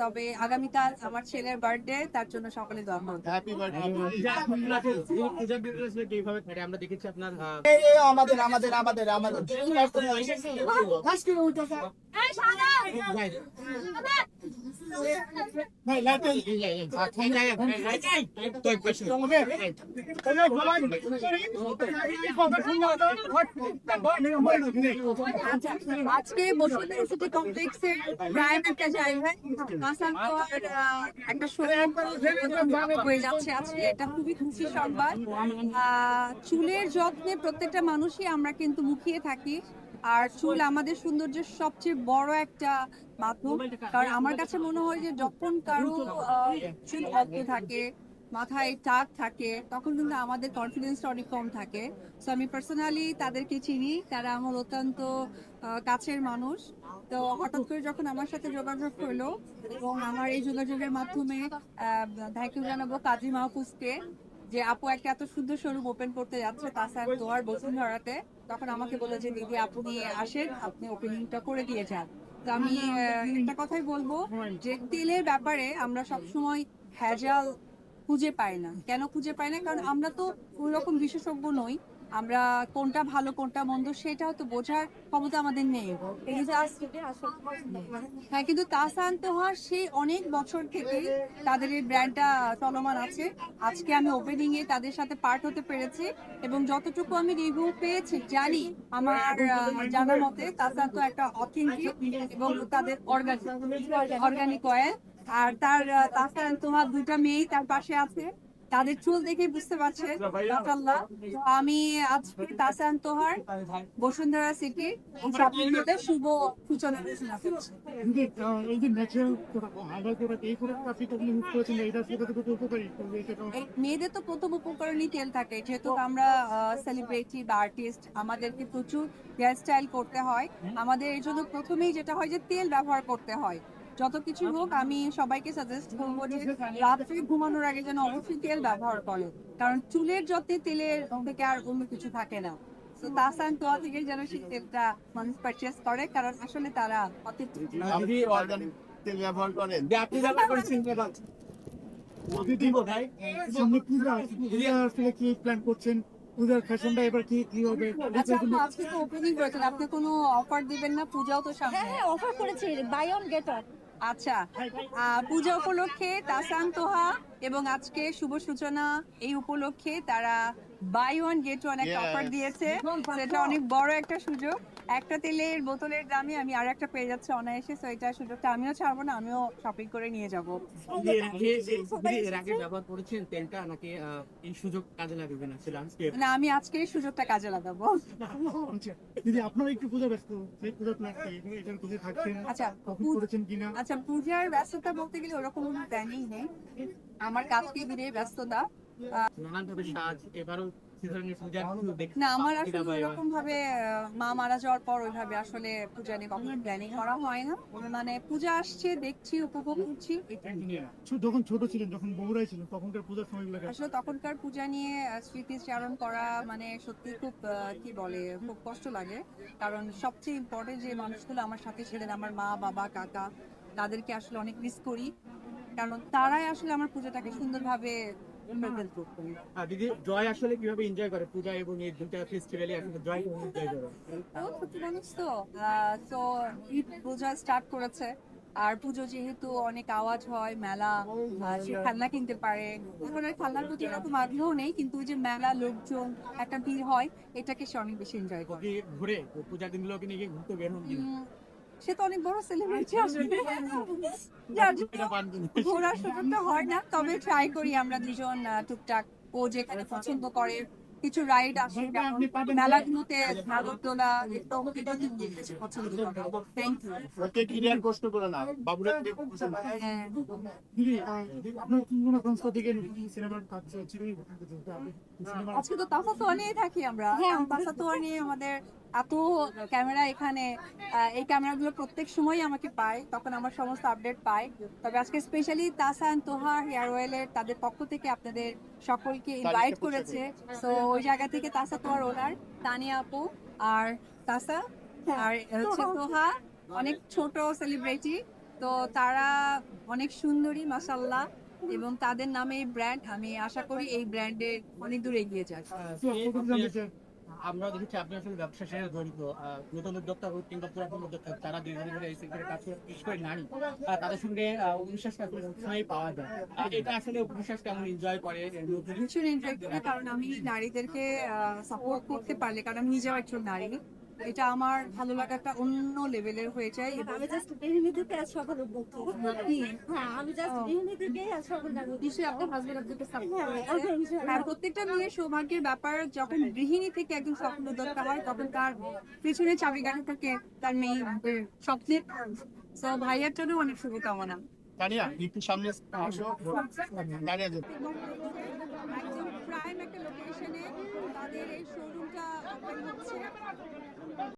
তবে আগামীকাল আমার ছেলের বার্থডে তার জন্য সকলে দোয়া করুন হ্যাপি বার্থডে আমরা দেখেছি আপনার আমাদের আমাদের আমাদের আমাদের লাইট আজকে বসুন্ধরা সিটি কমপ্লেক্সের প্রাইম একটা এটা খুবই খুশি চুলের যত্নে প্রত্যেকটা মানুষই আমরা কিন্তু মুখিয়ে থাকি। আর চুল আমাদের সৌন্দর্যের সবচেয়ে বড় একটা মাধ্যম। কারণ আমার কাছে মনে হয় যে যখন কারও চুল অল্প থাকে মাথায় টাক থাকে তখন কিন্তু আমাদের কনফিডেন্সটা অনেক কম থাকে। সো আমি পার্সোনালি তাদেরকে চিনি। তারা আমার অত্যন্ত কাছের মানুষ। তো হঠাৎ করে যখন আমার সাথে যোগাযোগ হলো এবং আমার এই যোগাযোগের মাধ্যমে থ্যাংক ইউ জানাব কাজী মাহফুজকে। যে আপু একটা এত সুন্দর শোরুম ওপেন করতে যাচ্ছে তাছাড়া দোয়ার বসুন্ধরাতে তখন আমাকে বলে যে, দিদি, আপনি আসেন, আপনি ওপেনিংটা করে দিয়ে যান। তো আমি একটা কথাই বলব, যে তেলের ব্যাপারে আমরা সবসময় ভেজাল খুঁজে পাই না। কেন খুঁজে পাই না? কারণ আমরা তো ওই রকম বিশেষজ্ঞ নই। আমরা কোনটা ভালো কোনটা মন্দ সেটাও তো বোঝার ক্ষমতা আমাদের নেই হ্যাঁ কিন্তু তাসান তোহার সেই অনেক বছর থেকে তাদের এই ব্র্যান্ডটা চলমান আছে। আজকে আমি ওপেনিং এ তাদের সাথে পার্ট হতে পেরেছি এবং যতটুকু আমি রিভিউ পেয়েছি জানি আমার জানার মতে তাসান তো একটা অথেন্টিক এবং তাদের অর্গানিক অর্গানিক অয়েল আর তার তাসান তোমার দুইটা মেয়েই তার পাশে আছে। তাদের চুল দেখে বুঝতে পারছে মাশাআল্লাহ। আমি আজকে তাসান তোহার বসুন্ধরা সিটি শপিং শুভ সূচনা এই যে ন্যাচারাল এই প্রোডাক্ট আপনি কখনো ইউজ করেছেন এটা সেটা তো উপকারী? তো এটা এই মেয়েদের তো প্রথম উপকরণই তেল থাকে যেহেতু আমরা সেলিব্রিটি বা আর্টিস্ট আমাদেরকে প্রচুর হেয়ার স্টাইল করতে হয়। আমাদের এই জন্য প্রথমেই যেটা হয় যে তেল ব্যবহার করতে হয়। যত কিছু হোক আমি সবাইকে সাজেস্ট করব যে রাত্রে ঘুমানোর আগে যেন অবশ্যই তেল ব্যবহার করে কারণ চুলের যত্নে তেলের থেকে আর অন্য কিছু থাকে না। তো তাসান তোয়া থেকে যেন সেই তেলটা মানুষ পারচেস করে কারণ আসলে তারা আপনি অর্গানিক তেল ব্যবহার করেন। আপনি ব্যবহার করেছেন কিনা? কি প্ল্যান করছেন? পূজার ফ্যাশনটা এবার কি কি হবে? আচ্ছা আপু আজকে তো ওপেনিং করেছেন। আপনি কোনো অফার দিবেন না? পূজাও তো সামনে। হ্যাঁ অফার করেছে। বাই অন গেট অন আচ্ছা আহ, পূজা উপলক্ষে তাসাং তোহা এবং আজকে শুভ সূচনা এই উপলক্ষে তারা বাই ওয়ান গেট ওয়ান একটা অফার দিয়েছে। সেটা অনেক বড় একটা সুযোগ। একটা তেলের বোতলের দামে আমি আর একটা পেয়ে যাচ্ছি অনায়াসে তো এটা সুযোগটা আমিও ছাড়বো না আমিও শপিং করে নিয়ে যাব। এর আগে ব্যবহার করেছেন তেলটা নাকি এই সুযোগ কাজে লাগবে না ছিল না আমি আজকে এই সুযোগটা কাজে লাগাবো। দিদি আপনারা একটু পূজা ব্যস্ত সেই পূজা এটার পূজা থাকছেন? আচ্ছা কখন করেছেন কিনা? আচ্ছা পূজার ব্যস্ততা বলতে গেলে ওরকম কোনো প্ল্যানিং নেই। আমার কাজকে ঘিরে ব্যস্ততা। নানান ভাবে সাজ এবারও না আমার আসলে ওরকম ভাবে মা মারা যাওয়ার পর ওইভাবে আসলে পূজা নিয়ে কখনো প্ল্যানিং করা হয় না। মানে পূজা আসছে দেখছি উপভোগ করছি। যখন ছোট ছিলেন যখন বগুড়ায় ছিলেন তখনকার পূজার সময়গুলো কেমন? আসলে তখনকার পূজা নিয়ে স্মৃতিচারণ করা মানে সত্যি খুব কি বলে খুব কষ্ট লাগে। কারণ সবচেয়ে ইম্পর্টেন্ট যে মানুষগুলো আমার সাথে ছিলেন আমার মা বাবা কাকা তাদেরকে আসলে অনেক মিস করি। কারণ তারাই আসলে আমার পূজাটাকে সুন্দরভাবে দিদি জয় আসলে কীভাবে এনজয় করে? পূজা এবং এই দুটা ফেস্টিভ্যালে আসলে জয় এনজয় করে? ও তো? তো ঈদ পূজা স্টার্ট করেছে। আর পুজো যেহেতু অনেক আওয়াজ হয় মেলা সে খেলনা কিনতে পারে এখন আর খেলনার প্রতি এরকম আগ্রহ নেই কিন্তু ওই যে মেলা লোকজন একটা ভিড় হয় এটাকে সে অনেক বেশি এনজয় করে। ঘুরে? পূজার দিনগুলোকে নিয়ে ঘুরতে বের হন সে তো অনেক বড় সেলিব্রিটি আসলে? ঘোরার সুযোগটা হয় না তবে ট্রাই করি আমরা দুজন টুকটাক ও যেখানে পছন্দ করে কিছু রাইড আসে মেলাগুলোতে পছন্দ করে কষ্ট করে না। বাবুরা। হ্যাঁ আজকে তো নিয়ে থাকি আমরা। তোয়া নিয়ে আমাদের এত ক্যামেরা এখানে আহ, এই ক্যামেরাগুলো প্রত্যেক সময় আমাকে পায় তখন আমার সমস্ত আপডেট পায়। তবে আজকে specially Tasa and Toha hair অয়েলের তাদের পক্ষ থেকে আপনাদের সকলকে ইনভাইট করেছে। তো ওই জায়গা থেকে তাসা তোহার ওনার তানিয়া আপু আর তাসা আর হচ্ছে তোহা। অনেক ছোট সেলিব্রিটি তো তারা অনেক সুন্দরী মাসাল্লাহ এবং তাদের নামে এই ব্র্যান্ড আমি আশা করি এই ব্র্যান্ডের অনেক দূর এগিয়ে যাবে আমরা দেখেছি আপনি আসলে ব্যবসার সাথে জড়িত নতুন উদ্যোক্তা হোক কিংবা পুরাতন উদ্যোক্তা তারা দীর্ঘদিন ধরে এই সেক্টরে কাজ করে বিশেষ করে নারী তাদের সঙ্গে আহ, বিশ্বাসটা আসলে সবসময় পাওয়া যায়? এটা আসলে বিশ্বাস কেমন এনজয় করে কারণ আমি নারীদেরকে সাপোর্ট করতে পারলে কারণ আমি নিজেও একজন নারী। এটা আমার ভালো লাগা একটা অন্য লেভেলের হয়ে যায় এবং আমি জাস্ট গৃহিণী থেকে আজ সকাল উদ্যোক্তা হ্যাঁ আমি জাস্ট। গৃহিণী থেকে আজ সকাল নিশ্চয়ই আপনার হাজবেন্ড আপনাকে হ্যাঁ। হ্যাঁ প্রত্যেকটা মেয়ের সৌভাগ্যের ব্যাপার যখন গৃহিণী থেকে একজন স্বপ্ন উদ্যোক্তা হয় তখন তার পেছনে চাবিকাঠি থাকে তার মেয়ে স্বপ্নের তো ভাইয়ার জন্য অনেক শুভকামনা। দাঁড়িয়া একটু সামনে আসো। দাঁড়িয়ে একদম প্রাইম একটা লোকেশনে তাদের এই শোরুমটা ওপেন হচ্ছে।